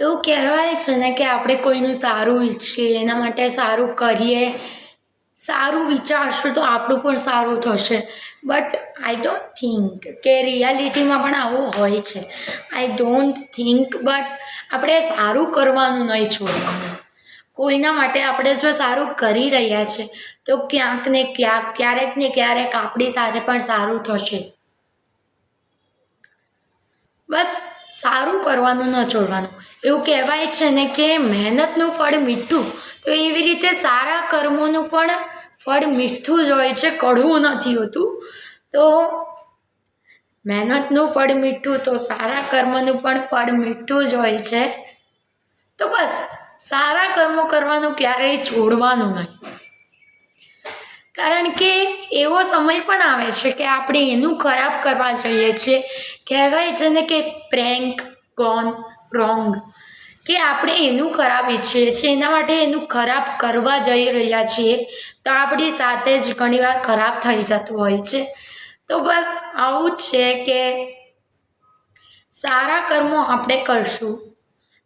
એવું કહેવાય છે ને કે આપણે કોઈનું સારું ઈચ્છીએ, એના માટે સારું કરીએ, સારું વિચારશું તો આપણું પણ સારું થશે. બટ આઈ ડોન્ટ થિંક કે રિયાલિટીમાં પણ આવું હોય છે. આઈ ડોન્ટ થિંક બટ આપણે સારું કરવાનું નહીં છોડવાનું. કોઈના માટે આપણે જો સારું કરી રહ્યા છે, તો ક્યાંક ને ક્યાંક, ક્યારેક ને ક્યારેક આપણી સાથે પણ સારું થશે. બસ સારું કરવાનું ન છોડવાનું. એવું કહેવાય છે ને કે મહેનતનું ફળ મીઠું. તો એવી રીતે સારા કર્મોનું પણ ફળ મીઠું જ હોય છે, કડવું નથી હોતું. તો મહેનતનું ફળ મીઠું, તો સારા કર્મનું પણ ફળ મીઠું જ હોય છે. તો બસ, સારા કર્મો કરવાનું ક્યારેય છોડવાનું નહીં. કારણ કે એવો સમય પણ આવે છે કે આપણે એનું ખરાબ કરવા જઈએ છીએ. કહેવાય છે ને કે પ્રેન્ક ગોન રોંગ કે આપણે એનું ખરાબ ઈચ્છીએ છીએ, એના માટે એનું ખરાબ કરવા જઈ રહ્યા છીએ, તો આપણી સાથે જ ઘણીવાર ખરાબ થઈ જતું હોય છે. તો બસ આવું જ છે કે સારા કર્મો આપણે કરશું.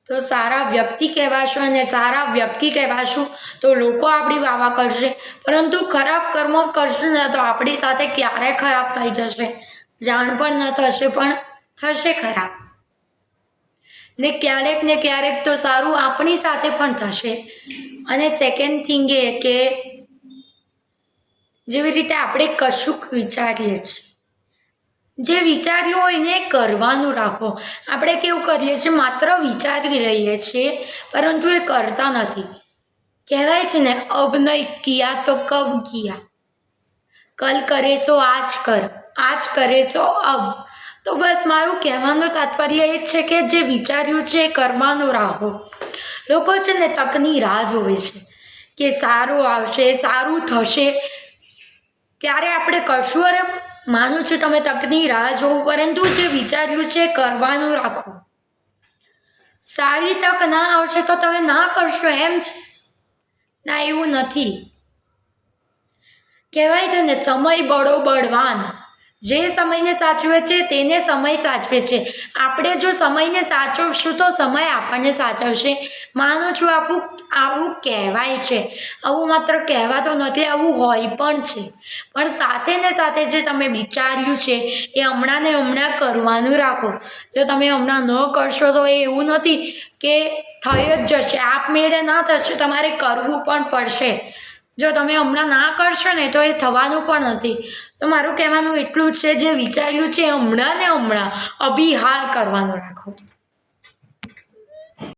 તો સારા વ્યક્તિ કહેવાશું અને સારા વ્યક્તિ કહેવાશું તો લોકો આપણી વાવા કરશે. પરંતુ ખરાબ કર્મો કરશું ને તો આપણી સાથે ક્યારે ખરાબ થઈ જશે? જાણ પણ ન થશે, પણ થશે ખરાબ. ને ક્યારેક ને ક્યારેક તો સારું આપણી સાથે પણ થશે. અને સેકન્ડ થિંગ એ કે જેવી રીતે આપણે કશુંક વિચારીએ છીએ. જે વિચાર્યું હોય ને કરવાનું રાખો. આપણે કેવું કરીએ છીએ, માત્ર વિચારી રહીએ છીએ, પરંતુ એ કરતા નથી. કહેવાય છે ને અબ નહીં કિયા તો કબ કિયા? કલ કરે સો, આજ કર, આજ કરે છો અબ. તો બસ મારું કહેવાનું તાત્પર્ય એ જ છે કે જે વિચાર્યું છે એ કરવાનું રાખો. લોકો છે ને, તકની રાહ જોવે છે કે સારું આવશે, સારું થશે. ત્યારે આપણે કરશું, અરે માનું છું તમે તકની રાહ જોવું પરંતુ જે વિચાર્યું છે કરવાનું રાખો. સારી તક ના આવશે તો તમે ના કરશો એમ છે. ના, એવું નથી. કહેવાય છે ને, સમય બળો બળવાન. જે સમયને સાચવે છે તેને સમય સાચવે છે. આપણે જો સમયને સાચવશું તો સમય આપણને સાચવશે. માનું છું આપું આવું કહેવાય છે. આવું માત્ર કહેવાતો નથી, આવું હોય પણ છે. પણ સાથે ને સાથે જે તમે વિચાર્યું છે એ હમણાં ને હમણાં કરવાનું રાખો. જો તમે હમણાં ન કરશો તો એ એવું નથી કે થઈ જ જશે. આપમેળે ના થશે, તમારે કરવું પણ પડશે. જો તમે હમણાં ના કરશો ને તો એ થવાનું પણ નથી. તો મારું કહેવાનું એટલું જ છે, જે વિચાર્યું છે હમણાં ને હમણાં અભી હાલ કરવાનું રાખો.